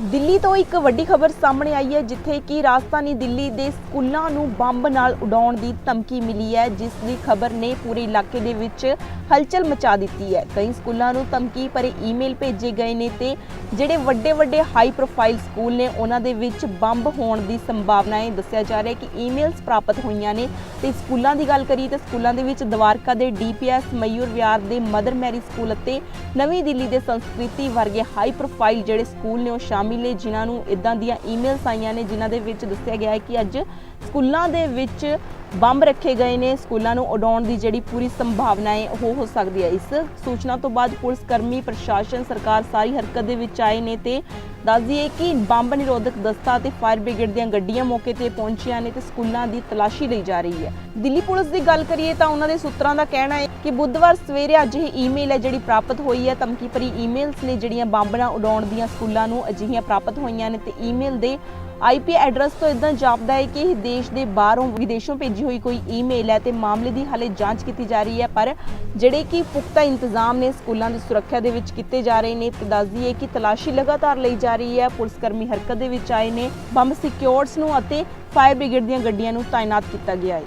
ਦਿੱਲੀ ਤੋਂ ਇੱਕ ਵੱਡੀ ਖਬਰ ਸਾਹਮਣੇ ਆਈ ਹੈ, ਜਿੱਥੇ ਕਿ ਰਾਜਧਾਨੀ ਦਿੱਲੀ ਦੇ ਸਕੂਲਾਂ ਨੂੰ ਬੰਬ ਨਾਲ ਉਡਾਉਣ ਦੀ ਧਮਕੀ ਮਿਲੀ ਹੈ, ਜਿਸ ਦੀ ਖਬਰ ਨੇ ਪੂਰੇ ਇਲਾਕੇ ਦੇ ਵਿੱਚ ਹਲਚਲ ਮਚਾ ਦਿੱਤੀ ਹੈ। ਕਈ ਸਕੂਲਾਂ ਨੂੰ ਧਮਕੀ ਭਰੇ ਈਮੇਲ ਭੇਜੇ ਗਏ ਨੇ ਤੇ ਜਿਹੜੇ ਵੱਡੇ ਵੱਡੇ ਹਾਈ ਪ੍ਰੋਫਾਈਲ ਸਕੂਲ ਨੇ, ਉਹਨਾਂ ਦੇ ਵਿੱਚ ਬੰਬ ਹੋਣ ਦੀ ਸੰਭਾਵਨਾ ਹੈ। ਦੱਸਿਆ ਜਾ ਰਿਹਾ ਹੈ ਕਿ ਈਮੇਲਸ ਪ੍ਰਾਪਤ ਹੋਈਆਂ ਨੇ। ਤੇ ਸਕੂਲਾਂ ਦੀ ਗੱਲ ਕਰੀਏ ਤਾਂ ਸਕੂਲਾਂ ਦੇ ਵਿੱਚ ਦਵਾਰਕਾ ਦੇ ਡੀਪੀਐਸ ਮਯੂਰ ਵਿਹਾਰ ਦੇ ਮਦਰ ਮੈਰੀ ਸਕੂਲ ਅਤੇ ਨਵੀਂ ਦਿੱਲੀ ਦੇ ਸੰਸਕ੍ਰਿਤੀ ਵਰਗੇ ਹਾਈ ਪ੍ਰੋਫਾਈਲ ਜਿਹੜੇ ਸਕੂਲ ਨੇ, ਉਹ ਸ਼ਾਮਿਲ ਨੇ ਜਿਨ੍ਹਾਂ ਨੂੰ ਇਦਾਂ ਦੀਆਂ ਈਮੇਲਸ ਆਈਆਂ ਨੇ, ਜਿਨ੍ਹਾਂ ਦੇ ਵਿੱਚ ਦੱਸਿਆ ਗਿਆ ਹੈ ਕਿ ਅੱਜ ਸਕੂਲਾਂ ਦੇ ਵਿੱਚ ਬੰਬ ਰੱਖੇ ਗਏ ਨੇ। ਸਕੂਲਾਂ ਨੂੰ ਉਡਾਉਣ ਦੀ ਜਿਹੜੀ ਪੂਰੀ ਸੰਭਾਵਨਾ ਹੈ, ਉਹ ਹੋ ਸਕਦੀ ਹੈ। ਇਸ ਸੂਚਨਾ ਤੋਂ ਬਾਅਦ ਪੁਲਿਸ ਕਰਮੀ, ਪ੍ਰਸ਼ਾਸਨ, ਸਰਕਾਰ ਸਾਰੀ ਹਰਕਤ ਦੇ ਵਿੱਚ ਆਏ ਨੇ ਤੇ ਦੱਸ ਦਈਏ ਕਿ ਬੰਬ ਨਿਰੋਧਕ ਦਸਤਾ ਤੇ ਫਾਇਰ ਬ੍ਰਿਗੇਡ ਦੀਆਂ ਗੱਡੀਆਂ ਮੌਕੇ ਤੇ ਪਹੁੰਚੀਆਂ ਨੇ ਤੇ ਸਕੂਲਾਂ ਦੀ ਤਲਾਸ਼ੀ ਲਈ ਜਾ ਰਹੀ ਹੈ। ਦਿੱਲੀ ਪੁਲਿਸ ਦੀ ਗੱਲ ਕਰੀਏ ਤਾਂ ਉਹਨਾਂ ਦੇ ਸੂਤਰਾਂ ਦਾ ਕਹਿਣਾ ਹੈ ਕਿ ਬੁੱਧਵਾਰ ਸਵੇਰੇ ਅੱਜ ਇਹ ਈਮੇਲ ਹੈ ਜਿਹੜੀ ਪ੍ਰਾਪਤ ਹੋਈ ਹੈ। ਧਮਕੀ ਭਰੀ ਈਮੇਲਸ ਨੇ ਜਿਹੜੀਆਂ ਬੰਬ ਉਡਾਉਣ ਦੀਆਂ ਸਕੂਲਾਂ ਨੂੰ ਅਜਿਹੀਆਂ ਪ੍ਰਾਪਤ ਹੋਈਆਂ ਨੇ ਤੇ ਈਮੇਲ ਦੇ ਆਈਪੀ ਐਡਰੈਸ ਤੋਂ ਇਦਾਂ ਜਾਪਦਾ ਹੈ ਕਿ ਇਹ ਦੇਸ਼ ਦੇ ਬਾਹਰੋਂ ਵਿਦੇਸ਼ੋਂ ਭੇਜੀ ਹੋਈ ਕੋਈ ਈਮੇਲ ਹੈ ਤੇ ਮਾਮਲੇ ਦੀ ਹਾਲੇ ਜਾਂਚ ਕੀਤੀ ਜਾ ਰਹੀ ਹੈ, ਪਰ ਜਿਹੜੇ ਕਿ ਪੁਖਤਾ ਇੰਤਜ਼ਾਮ ਨੇ ਸਕੂਲਾਂ ਦੀ ਸੁਰੱਖਿਆ ਦੇ ਵਿੱਚ ਕੀਤੇ ਜਾ ਰਹੇ ਨੇ ਤੇ ਦੱਸ ਦਈਏ ਕਿ ਤਲਾਸ਼ੀ ਲਗਾਤਾਰ ਲਈ ਜਾ ਰਹੀ ਹੈ। ਪੁਲਿਸ ਕਰਮੀ ਹਰਕਤ ਦੇ ਵਿੱਚ ਆਏ ਨੇ। ਬੰਬ ਸਿਕਿਉਰਡਸ ਨੂੰ ਅਤੇ ਫਾਇਰ ਬ੍ਰਿਗੇਡ ਦੀਆਂ ਗੱਡੀਆਂ ਨੂੰ ਤਾਇਨਾਤ ਕੀਤਾ ਗਿਆ ਹੈ।